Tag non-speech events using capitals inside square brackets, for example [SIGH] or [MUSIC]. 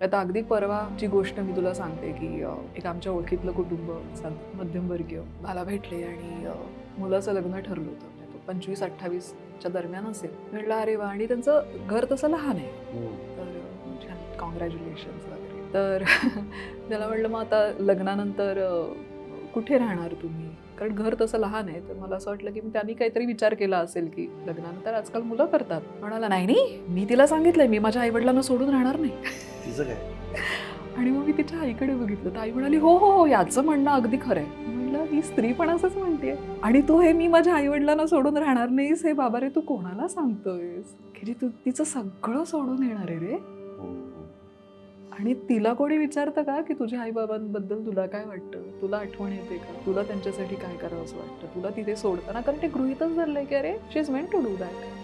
आता अगदी परवाची गोष्ट मी तुला सांगते की एक आमच्या ओळखीतलं कुटुंब मध्यमवर्गीय मला भेटले आणि मुलाचं लग्न ठरलं होतं. म्हणजे तो पंचवीस अठ्ठावीसच्या दरम्यान असेल. म्हटलं अरे वा! आणि त्यांचं घर तसं लहान आहे. तर कॉंग्रॅच्युलेशन्स वगैरे. तर [LAUGHS] त्याला म्हटलं मग आता लग्नानंतर कुठे राहणार तुम्ही? कारण घर तसं लहान आहे. तर मला असं वाटलं की त्यांनी काहीतरी विचार केला असेल की लग्नानंतर आजकाल मुलं करतात. म्हणाला नाही नाही. मी तिला सांगितलंय. मी माझ्या आईवडिलांना सोडून राहणार नाही. [LAUGHS] तिचं काय? आणि मग मी तिच्या आईकडे बघितलं. तर आई म्हणाली हो हो हो याचं म्हणणं अगदी खरं आहे. म्हटलं ही स्त्री पण असंच म्हणते आणि तू हे मी माझ्या आईवडिलांना सोडून राहणार नाहीस हे बाबा रे तू कोणाला सांगतोयस? की तू तिचं सगळं सोडून येणार आहे रे. हो, आणि तिला कोणी विचारतं का की तुझ्या आईबाबांबद्दल तुला काय वाटतं? तुला आठवण येते का? तुला त्यांच्यासाठी काय करावं असं वाटतं? तुला तिथे सोडताना कारण ते गृहितच धरलंय की अरे she is meant to do that